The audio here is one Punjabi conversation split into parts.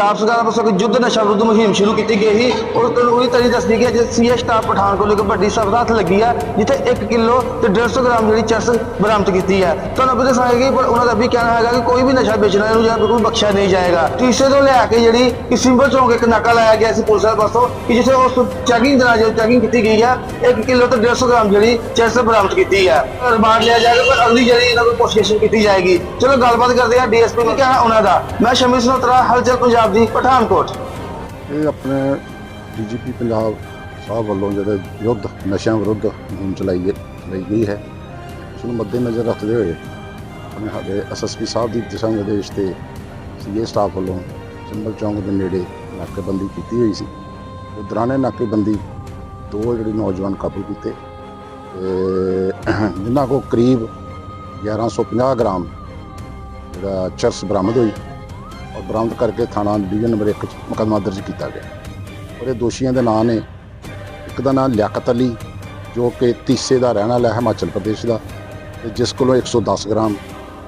ਪੰਜਾਬ ਸਰਕਾਰ ਵੱਲੋਂ ਇੱਕ ਯੁੱਧ ਨਸ਼ਾ ਵਿਰੁੱਧ ਮੁਹਿੰਮ ਸ਼ੁਰੂ ਕੀਤੀ ਗਈ ਸੀ। ਔਰ ਤੋਂ ਤਰੀ ਦੱਸਦੀ ਕਿ ਅੱਜ ਸੀਐਸ ਸਟਾਫ ਪਠਾਨਕੋਟ ਇੱਕ ਵੱਡੀ ਸਬਦਾਤ ਲੱਗੀ ਹੈ ਜਿੱਥੇ 1 ਕਿਲੋ ਤੇ 150 ਗ੍ਰਾਮ ਜਿਹੜੀ ਚਰਸ ਬਰਾਮਦ ਕੀਤੀ ਹੈ ਤੁਹਾਨੂੰ ਵੀ ਦੱਸਾਂਗੇ ਪਰ ਉਹਨਾਂ ਦਾ ਵੀ ਕਹਿਣਾ ਹੈਗਾ ਕਿ ਕੋਈ ਵੀ ਨਸ਼ਾ ਵੇਚਣਾ ਇਹਨੂੰ ਜਿਹੜਾ ਬਿਲਕੁਲ ਬਖਸ਼ਿਆ ਨਹੀਂ ਜਾਏਗਾ। ਤੀਸਰੇ ਤੋਂ ਲਿਆ ਕੇ ਜਿਹੜੀ ਕਿ ਸਿੰਬਲ ਚੌਂਕ ਇੱਕ ਨਾਕਾ ਲਾਇਆ ਗਿਆ ਸੀ ਪੁਲਿਸ ਵਾਲੇ ਕਿ ਜਿੱਥੇ ਉਸ ਚੈਕਿੰਗ ਦੇ ਨਾਲ ਚੈਕਿੰਗ ਕੀਤੀ ਗਈ ਹੈ 1 ਕਿਲੋ ਤੇ 150 ਗ੍ਰਾਮ ਜਿਹੜੀ ਚਰਸ ਬਰਾਮਦ ਕੀਤੀ ਹੈ ਰਿਮਾਂਡ ਲਿਆ ਜਾਏਗਾ, ਪਰ ਅਗਲੀ ਜਿਹੜੀ ਇਹਨਾਂ ਨੂੰ ਪੁੱਛਗਿੱਛ ਕੀਤੀ ਜਾਏਗੀ। ਚਲੋ ਗੱਲਬਾਤ ਕਰਦੇ ਹਾਂ ਡੀਐਸਪੀ ਨੇ ਕਹਿਣਾ ਉਹਨਾਂ ਦਾ? ਮੈਂ ਸ਼ਮੀ ਸਨੋਤਰਾ, ਹਲਚਲ ਪੰਜਾਬ ਦੀ ਪਠਾਨਕੋਟ। ਇਹ ਆਪਣੇ ਡੀਜੀਪੀ ਪੰਜਾਬ ਸਾਹਿਬ ਵੱਲੋਂ ਜਿਹੜੇ ਯੁੱਧ ਨਸ਼ਿਆਂ ਵਿਰੁੱਧ ਮੁਹਿੰਮ ਚਲਾਈ ਗਈ ਚਲਾਈ ਗਈ ਹੈ, ਉਸ ਨੂੰ ਮੱਦੇਨਜ਼ਰ ਰੱਖਦੇ ਹੋਏ ਆਪਣੇ ਸਾਡੇ ਐਸਐਸਪੀ ਸਾਹਿਬ ਦੀ ਦਿਸ਼ਾ ਨਿਰਦੇਸ਼ ਤੇ ਸੀਏ ਸਟਾਫ ਵੱਲੋਂ ਸਿੰਬਲ ਚੌਂਕ ਦੇ ਨੇੜੇ ਨਾਕੇਬੰਦੀ ਕੀਤੀ ਹੋਈ ਸੀ। ਤੇ ਦੌਰਾਨੇ ਨਾਕੇਬੰਦੀ ਦੋ ਜਿਹੜੇ ਨੌਜਵਾਨ ਕਾਬੂ ਕੀਤੇ। ਤੇ ਜਿਨ੍ਹਾਂ ਕੋ ਕਰੀਬ 1150 ਗ੍ਰਾਮ ਜਿਹੜਾ ਚਰਸ ਬਰਾਮਦ ਹੋਈ ਔਰ ਬਰਾਮਦ ਕਰਕੇ ਥਾਣਾ ਡਿਵੀਜ਼ਨ ਨੰਬਰ 1 ਚ ਮੁਕੱਦਮਾ ਦਰਜ ਕੀਤਾ ਗਿਆ। ਉਹਦੇ ਦੋਸ਼ੀਆਂ ਦੇ ਨਾਂ ਨੇ, ਇੱਕ ਦਾ ਨਾਮ ਲਿਆਕਤ ਅਲੀ, ਜੋ ਕਿ ਤੀਸੇ ਦਾ ਰਹਿਣ ਵਾਲਾ ਹੈ ਹਿਮਾਚਲ ਪ੍ਰਦੇਸ਼ ਦਾ, ਤੇ ਜਿਸ ਕੋਲੋਂ 110 ਗ੍ਰਾਮ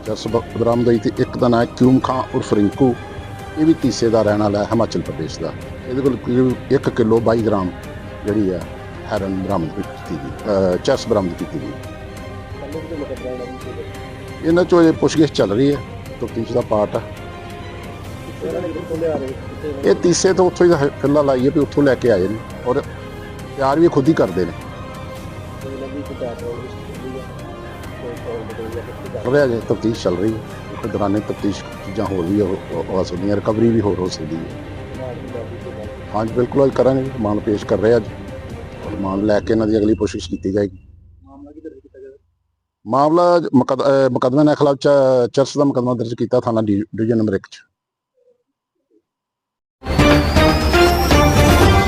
ਚਰਸ ਬ- ਬਰਾਮਦ ਹੋਈ ਤੇ ਇੱਕ ਦਾ ਨਾਮ ਕਿਊਮ ਖਾਂ ਉਰਫ ਰਿੰਕੂ, ਇਹ ਵੀ ਤੀਸੇ ਦਾ ਰਹਿਣ ਵਾਲਾ ਹੈ ਹਿਮਾਚਲ ਪ੍ਰਦੇਸ਼ ਦਾ। ਇਹਦੇ ਕੋਲ ਕਰੀਬ 1 ਕਿਲੋ 22 ਗ੍ਰਾਮ ਜਿਹੜੀ ਹੈ ਹੈਰਨ ਬਰਾਮਦ ਕੀਤੀ ਗਈ, ਅਹ ਚਰਸ ਬਰਾਮਦ ਕੀਤੀ ਗਈ। ਇਹਨਾਂ ਚੋਂ ਇਹ ਪੁੱਛਗਿੱਛ ਚੱਲ ਰਹੀ ਹੈ, ਤਫਤੀਸ਼ ਦਾ ਪਾਰਟ ਹੈ ਇਹ ਤੀਸੇ ਤੋਂ ਉੱਥੋਂ ਹੀ ਤਾਂ ਫਿਲਹਾਲ ਵੀ ਉੱਥੋਂ ਲੈ ਕੇ ਆਏ ਨੇ ਔਰ ਤਿਆਰ ਵੀ ਖੁਦ ਹੀ ਕਰਦੇ ਨੇ। ਰਿਹਾ ਜੇ ਤਫਤੀਸ਼ ਚੱਲ ਰਹੀ ਹੈ। ਦੌਰਾਨੇ ਤਫਤੀਸ਼ ਚੀਜ਼ਾਂ ਹੋਰ ਵੀ ਹੋ ਸਕਦੀਆਂ, ਰਿਕਵਰੀ ਵੀ ਹੋਰ ਹੋ ਸਕਦੀ ਹੈ। ਹਾਂਜੀ ਬਿਲਕੁਲ ਅੱਜ ਕਰਾਂਗੇ। ਮਾਨ ਪੇਸ਼ ਕਰ ਰਹੇ ਅੱਜ। ਮਾਨ ਲੈ ਕੇ ਇਹਨਾਂ ਦੀ ਅਗਲੀ ਕੋਸ਼ਿਸ਼ ਕੀਤੀ ਜਾਏਗੀ। ਮਾਮਲਾ ਮੁਕੱਦ- ਅਹ ਖਿਲਾਫ ਚ- ਦਾ ਮੁਕੱਦਮਾ ਦਰਜ ਕੀਤਾ ਥਾਣਾ ਡਿਵੀਜ਼ਨ ਨੰਬਰ 1 ਚ।